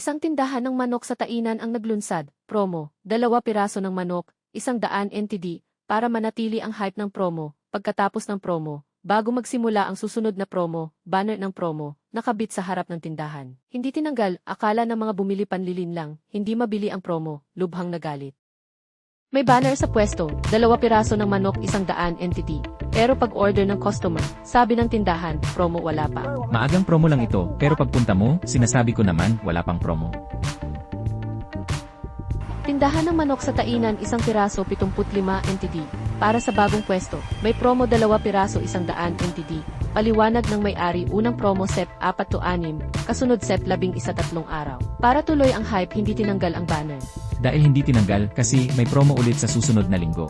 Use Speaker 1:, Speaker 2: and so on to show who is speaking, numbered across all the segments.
Speaker 1: Isang tindahan ng manok sa Tainan ang naglunsad, promo, dalawa piraso ng manok, isang daan NTD, para manatili ang hype ng promo, pagkatapos ng promo, bago magsimula ang susunod na promo, banner ng promo, nakabit sa harap ng tindahan. Hindi tinanggal, akala ng mga bumili panlilin lang, hindi mabili ang promo, lubhang nagalit. May banner sa pwesto, dalawa piraso ng manok isang daan NTD. Pero pag order ng customer, sabi ng tindahan, promo wala pa.
Speaker 2: Maagang promo lang ito, pero pagpunta mo, sinasabi ko naman, wala pang promo.
Speaker 1: Tindahan ng manok sa Tainan isang piraso 75 NTD. Para sa bagong pwesto, may promo dalawa piraso isang daan NTD. Paliwanag ng may-ari unang promo set 4 to 6, kasunod set 11 tatlong araw. Para tuloy ang hype hindi tinanggal ang banner.
Speaker 2: Dahil hindi tinanggal, kasi may promo ulit sa susunod na linggo.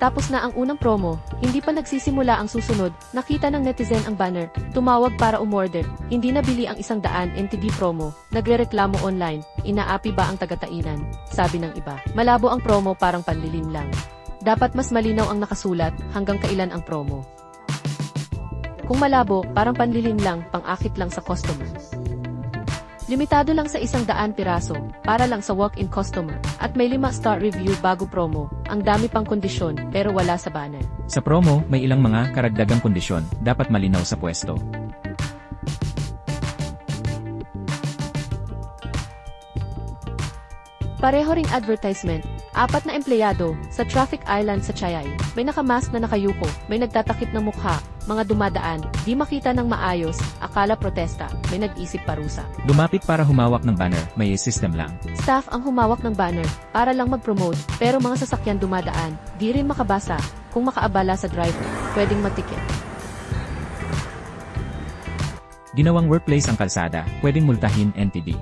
Speaker 1: Tapos na ang unang promo, hindi pa nagsisimula ang susunod, nakita ng netizen ang banner, tumawag para umorder, hindi nabili ang isang daan NTD promo, nagrereklamo online, inaapi ba ang tagatainan, sabi ng iba. Malabo ang promo parang panlilin lang. Dapat mas malinaw ang nakasulat hanggang kailan ang promo. Kung malabo, parang panlilin lang, pang-akit lang sa customer. Limitado lang sa isang daan piraso, para lang sa walk-in customer, at may 5-star review bago promo, ang dami pang kondisyon, pero wala sa banner.
Speaker 2: Sa promo, may ilang mga karagdagang kondisyon, dapat malinaw sa pwesto.
Speaker 1: Pareho ring advertisement, apat na empleyado, sa traffic island sa Chayay, may nakamask na nakayuko, may nagtatakip ng mukha, mga dumadaan, di makita ng maayos, akala protesta, may nag-isip parusa.
Speaker 2: Lumapit para humawak ng banner, may system lang.
Speaker 1: Staff ang humawak ng banner, para lang mag-promote, pero mga sasakyan dumadaan, di rin makabasa, kung makaabala sa driver, pwedeng matikit.
Speaker 2: Ginawang workplace ang kalsada, pwedeng multahin NTD.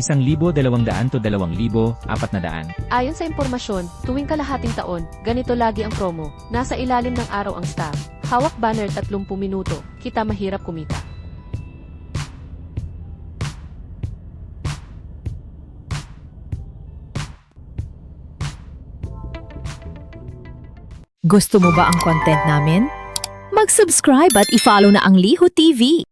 Speaker 2: Isang libo dalawang daan to dalawang libo, apat na daan.
Speaker 1: Ayon sa impormasyon, tuwing kalahating taon, ganito lagi ang promo. Nasa ilalim ng araw ang staff. Hawak banner 30 minuto. Kita mahirap kumita.
Speaker 3: Gusto mo ba ang content namin? Mag-subscribe at i-follow na ang Liho TV.